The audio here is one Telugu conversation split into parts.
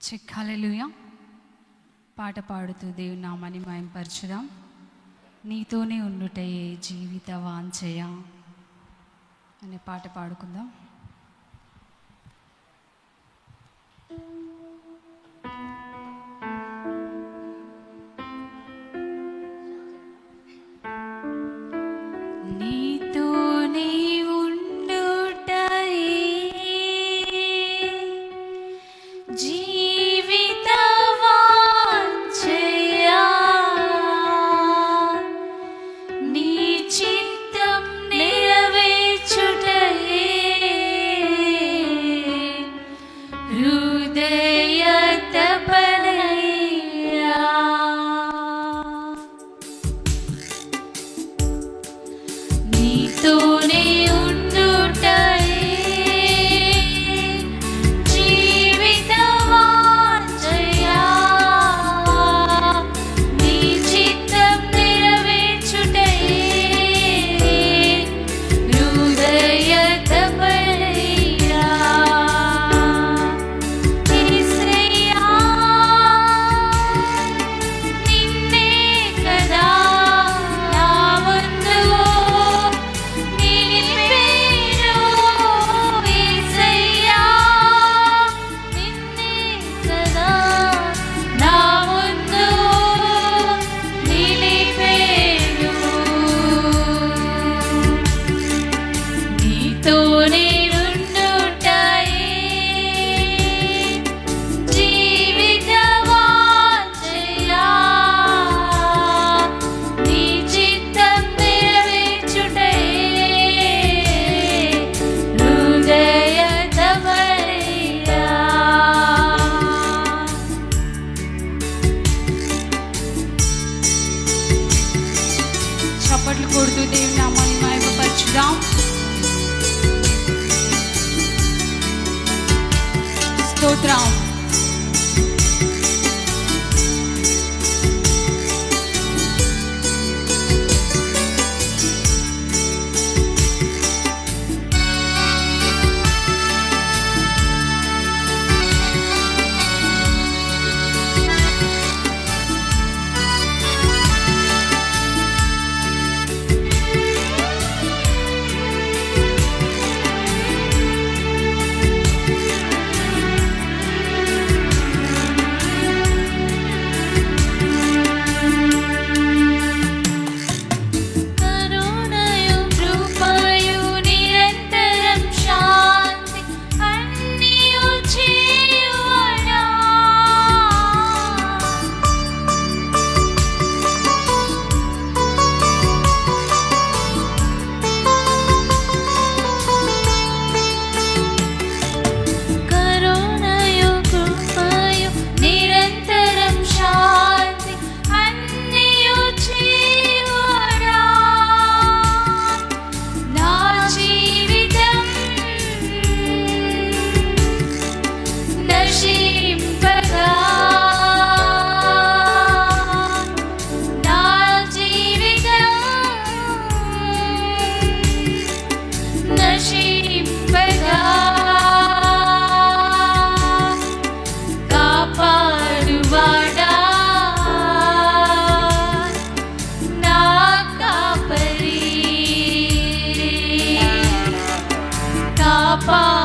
చెక్కలెలుయ పాట పాడుతూ దేవుని నామాన్ని మాయంపరచుదాం నీతోనే ఉండుటయే జీవిత వాంచయ అనే పాట పాడుకుందాం. Papa.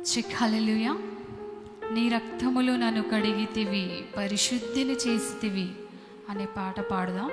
చెక్ నీ రక్తములు నన్ను కడిగితివి పరిశుద్ధిని చేసితివి అనే పాట పాడుదాం.